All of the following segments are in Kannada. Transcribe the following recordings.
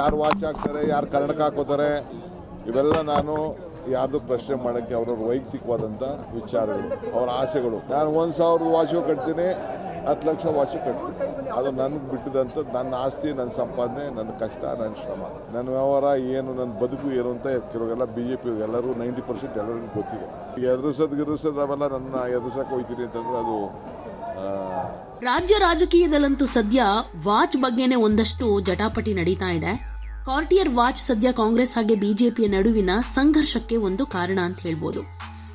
ಯಾರು ವಾಚ್ ಹಾಕ್ತಾರೆ, ಯಾರು ಕನ್ನಡಕ ಹಾಕೋತಾರೆ, ಇವೆಲ್ಲ ನಾನು ಯಾರ್ದು ಪ್ರಶ್ನೆ ಮಾಡೋಕ್ಕೆ ಅವ್ರವ್ರ ವೈಯಕ್ತಿಕವಾದಂಥ ವಿಚಾರಗಳು, ಅವರ ಆಸೆಗಳು. ನಾನು ಒಂದು ಸಾವಿರ ವಾಚು ಕಟ್ತೀನಿ, ಹತ್ತು ಲಕ್ಷ ವಾಚು ಕಟ್ತೀನಿ. ಅದು ನನಗೆ ಬಿಟ್ಟಿದಂಥದ್ದು ನನ್ನ ಆಸ್ತಿ, ನನ್ನ ಸಂಪಾದನೆ, ನನ್ನ ಕಷ್ಟ, ನನ್ನ ಶ್ರಮ. ನನ್ನ ವ್ಯವಹಾರ ಏನು, ನನ್ನ ಬದುಕು ಏನು ಅಂತ ಕೆಲವೆಲ್ಲ ಬಿ ಜೆ ಪಿ ಎಲ್ಲರೂ, ನೈಂಟಿ ಪರ್ಸೆಂಟ್ ಎಲ್ಲರಿಗೂ ಗೊತ್ತಿದೆ. ಎದುರಿಸೋದು ಗಿರಿಸೋದು ಅವೆಲ್ಲ ನನ್ನ ಎದುರಿಸೋಕೆ ಹೋಗ್ತೀನಿ ಅಂತಂದ್ರೆ ಅದು ರಾಜ್ಯ ರಾಜಕೀಯದಲ್ಲಂತೂ ಸದ್ಯ ವಾಚ್ ಬಗ್ಗೆನೇ ಒಂದಷ್ಟು ಜಟಾಪಟಿ ನಡೀತಾ ಇದೆ. ಕಾರ್ಟಿಯರ್ ವಾಚ್ ಸದ್ಯ ಕಾಂಗ್ರೆಸ್ ಹಾಗೆ ಬಿಜೆಪಿಯ ನಡುವಿನ ಸಂಘರ್ಷಕ್ಕೆ ಒಂದು ಕಾರಣ ಅಂತ ಹೇಳ್ಬೋದು.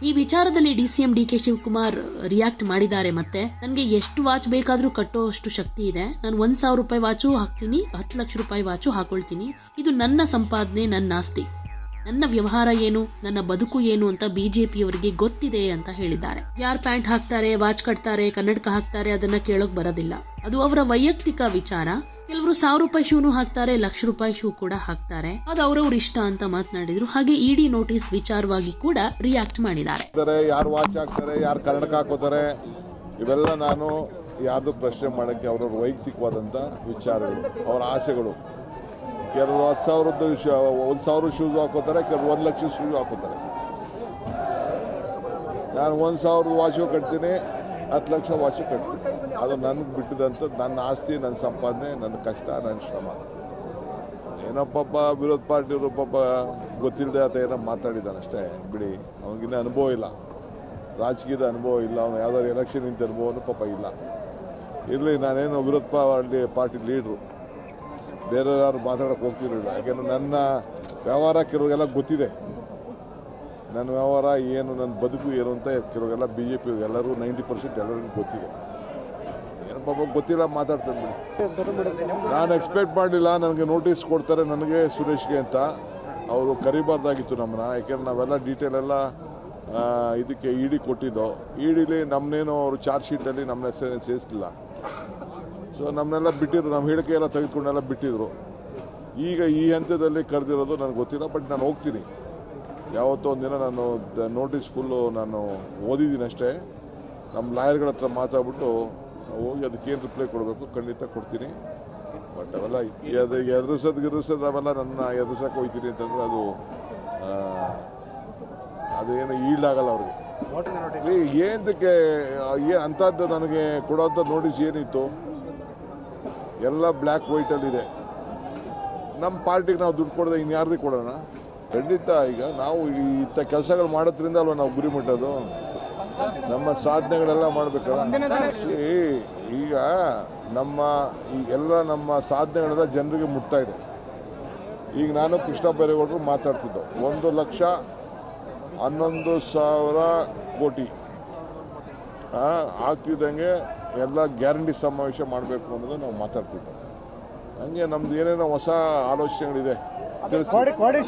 ಈ ವಿಚಾರದಲ್ಲಿ DCM D K Shivakumar react ಮಾಡಿದ್ದಾರೆ ಮತ್ತೆ. ನನಗೆ ಎಷ್ಟು ವಾಚ್ ಬೇಕಾದರೂ ಕಟ್ಟೋ ಅಷ್ಟು ಶಕ್ತಿ ಇದೆ. ನಾನು ಒಂದು ಸಾವಿರ ರೂಪಾಯಿ ವಾಚು ಹಾಕ್ತೀನಿ, ಹತ್ತು ಲಕ್ಷ ರೂಪಾಯಿ ವಾಚು ಹಾಕೊಳ್ತೀನಿ. ಇದು ನನ್ನ ಸಂಪಾದನೆ, ನನ್ನ ಆಸ್ತಿ. ನನ್ನ ವ್ಯವಹಾರ ಏನು? ನನ್ನ ಬದುಕು ಏನು ಅಂತ ಬಿಜೆಪಿಯವರಿಗೆ ಗೊತ್ತಿದೆ ಅಂತ ಹೇಳಿದ್ದಾರೆ. ಯಾರ್ ಪ್ಯಾಂಟ್ ಹಾಕ್ತಾರೆ, ವಾಚ್ ಕಟ್ತಾರೆ, ಕನ್ನಡಕ ಹಾಕ್ತಾರೆ ಅದನ್ನ ಕೇಳೋಕ್ ಬರೋದಿಲ್ಲ. ಅದು ಅವರ ವೈಯಕ್ತಿಕ ವಿಚಾರ. ಕೆಲವರು ಸಾವಿರ ರೂಪಾಯಿ ಶೂನು ಹಾಕ್ತಾರೆ, ಲಕ್ಷ ರೂಪಾಯಿ ಶೂ ಕೂಡ ಹಾಕ್ತಾರೆ. ಅದು ಅವ್ರವ್ರ ಇಷ್ಟ ಅಂತ ಮಾತನಾಡಿದ್ರು. ಹಾಗೆ ಇಡಿ ನೋಟಿಸ್ ವಿಚಾರವಾಗಿ ಕೂಡ ರಿಯಾಕ್ಟ್ ಮಾಡಿದ್ದಾರೆ. ಯಾರು ವಾಚ್ ಹಾಕ್ತಾರೆ, ಯಾರು ಕನ್ನಡಕ ಹಾಕೋತಾರೆ, ಇವೆಲ್ಲ ನಾನು ಯಾರ್ದು ಪ್ರಶ್ನೆ ಮಾಡಕ್ಕೆ ಅವ್ರವ್ರ ವೈಯಕ್ತಿಕವಾದಂಥ ವಿಚಾರಗಳು, ಅವರ ಆಸೆಗಳು. ಕೆಲವರು ಹತ್ತು ಸಾವಿರದ್ದು ಒಂದು ಸಾವಿರ ಶೂಸ್ ಹಾಕೋತಾರೆ ಕೆಲವರು ಒಂದು ಲಕ್ಷ ಶೂಸ್ ಹಾಕೋತಾರೆ ನಾನು ಒಂದು ಸಾವಿರ ವಾಚು ಕಟ್ತೀನಿ, ಹತ್ತು ಲಕ್ಷ ವಾಚು ಕಟ್ತೀನಿ. ಅದು ನನಗೆ ಬಿಟ್ಟಿದಂಥದ್ದು ನನ್ನ ಆಸ್ತಿ, ನನ್ನ ಸಂಪಾದನೆ, ನನ್ನ ಕಷ್ಟ, ನನ್ನ ಶ್ರಮ. ಏನೋ ಪಾಪ ವಿರೋಧ ಪಾರ್ಟಿಯವರು ಪಾಪ ಗೊತ್ತಿಲ್ಲದೆ ಆತ ಏನೋ ಮಾತಾಡಿದ್ದಾನೆ ಅಷ್ಟೇ. ಬಿಡಿ, ಅವನಿಗಿನ್ನ ಅನುಭವ ಇಲ್ಲ. ರಾಜಕೀಯದ ಅನುಭವ ಇಲ್ಲ, ಅವನು ಯಾವ್ದಾದ್ರು ಎಲೆಕ್ಷನ್ ನಿಂತ ಅನುಭವನೂ ಪಾಪ ಇಲ್ಲ. ಇರಲಿ, ನಾನೇನು ವಿರೋಧ ಪಾರ್ಟಿ ಪಾರ್ಟಿ ಲೀಡ್ರು ಬೇರೆ ಯಾರು ಮಾತಾಡೋಕೆ ಹೋಗ್ತಿರಲಿಲ್ಲ ಯಾಕೆಂದ್ರೆ ನನ್ನ ವ್ಯವಹಾರ ಕೆಲವರಿಗೆಲ್ಲ ಗೊತ್ತಿದೆ. ನನ್ನ ವ್ಯವಹಾರ ಏನು, ನನ್ನ ಬದುಕು ಏನು ಅಂತ ಕೆಲವರಿಗೆಲ್ಲ ಬಿ ಜೆ ಪಿ ಎಲ್ಲರೂ ನೈಂಟಿ ಪರ್ಸೆಂಟ್ ಎಲ್ಲರಿಗೂ ಗೊತ್ತಿದೆ. ಏನು ಪಾಪ ಗೊತ್ತಿಲ್ಲ, ಮಾತಾಡ್ತಾರೆ ಬಿಡಿ. ನಾನು ಎಕ್ಸ್ಪೆಕ್ಟ್ ಮಾಡಲಿಲ್ಲ, ನನಗೆ ನೋಟಿಸ್ ಕೊಡ್ತಾರೆ ನನಗೆ ಸುರೇಶ್ಗೆ ಅಂತ. ಅವರು ಕರಿಬಾರ್ದಾಗಿತ್ತು ನಮ್ಮನ್ನ. ಯಾಕೆಂದ್ರೆ ನಾವೆಲ್ಲ ಡೀಟೇಲ್ ಎಲ್ಲ ಇದಕ್ಕೆ ಇಡಿ ಕೊಟ್ಟಿದ್ದು. ಡಿಲಿ ನಮ್ಮನ್ನೇನು ಅವರು ಚಾರ್ಜ್ ಶೀಟಲ್ಲಿ ನಮ್ಮ ಹೆಸರೇನು ಸೇರಿಸಲಿಲ್ಲ. ಸೊ ನಮ್ಮನ್ನೆಲ್ಲ ಬಿಟ್ಟಿದ್ರು. ನಮ್ಮ ಹೇಳಿಕೆ ಎಲ್ಲ ತೆಗೆದುಕೊಂಡೆಲ್ಲ ಬಿಟ್ಟಿದ್ರು. ಈಗ ಈ ಹಂತದಲ್ಲಿ ಕರೆದಿರೋದು ನನಗೆ ಗೊತ್ತಿಲ್ಲ ಬಟ್ ನಾನು ಹೋಗ್ತೀನಿ. ಯಾವತ್ತೋ ಒಂದಿನ ನಾನು ನೋಟಿಸ್ ಫುಲ್ಲು ನಾನು ಓದಿದ್ದೀನಿ ಅಷ್ಟೇ. ನಮ್ಮ ಲಾಯರ್ಗಳ ಹತ್ರ ಮಾತಾಡ್ಬಿಟ್ಟು ಹೋಗಿ ಅದಕ್ಕೇನು ರಿಪ್ಲೈ ಕೊಡಬೇಕು ಖಂಡಿತ ಕೊಡ್ತೀನಿ. ಬಟ್ ಅವೆಲ್ಲ ಅದು ಎದುರಿಸೋದು ಗಿರಿಸೋದು ಅವೆಲ್ಲ ನನ್ನ ಎದುರಿಸೋಕೆ ಹೋಗ್ತೀನಿ ಅಂತಂದರೆ ಅದು ಅದೇನು ಈಲ್ಡ್ ಆಗಲ್ಲ ಅವ್ರಿಗೆ. ಏನಕ್ಕೆ ಏನು ಅಂಥದ್ದು ನನಗೆ ಕೊಡೋಂಥ ನೋಟಿಸ್ ಏನಿತ್ತು? ಎಲ್ಲ ಬ್ಲ್ಯಾಕ್ ವೈಟಲ್ಲಿದೆ ನಮ್ಮ ಪಾರ್ಟಿಗೆ ನಾವು ದುಡ್ಡು ಕೊಡದೆ ಇನ್ಯಾರಿಗೆ ಕೊಡೋಣ? ಖಂಡಿತ ಈಗ ನಾವು ಇಂಥ ಕೆಲಸಗಳು ಮಾಡೋದ್ರಿಂದ ಅಲ್ವಾ ನಾವು ಗುರಿ ಮುಟ್ಟೋದು? ನಮ್ಮ ಸಾಧನೆಗಳೆಲ್ಲ ಮಾಡಬೇಕಲ್ಲ? ಈಗ ನಮ್ಮ ಎಲ್ಲ ನಮ್ಮ ಸಾಧನೆಗಳೆಲ್ಲ ಜನರಿಗೆ ಮುಟ್ತಾ ಇದೆ. ಈಗ ನಾನು ಕೃಷ್ಣ ಬೈರೇಗೌಡರು ಮಾತಾಡ್ತಿದ್ದು. ಒಂದು ಲಕ್ಷ ಹನ್ನೊಂದು ಸಾವಿರ ಕೋಟಿ. ಆಗ್ತಿದ್ದಂಗೆ ಎಲ್ಲ ಗ್ಯಾರಂಟಿ ಸಮಾವೇಶ ಮಾಡಬೇಕು ಅನ್ನೋದು ನಾವು ಮಾತಾಡ್ತಿದ್ದೆ. ಹಂಗೆ ನಮ್ದು ಏನೇನೋ ಹೊಸ ಆಲೋಚನೆಗಳಿದೆ.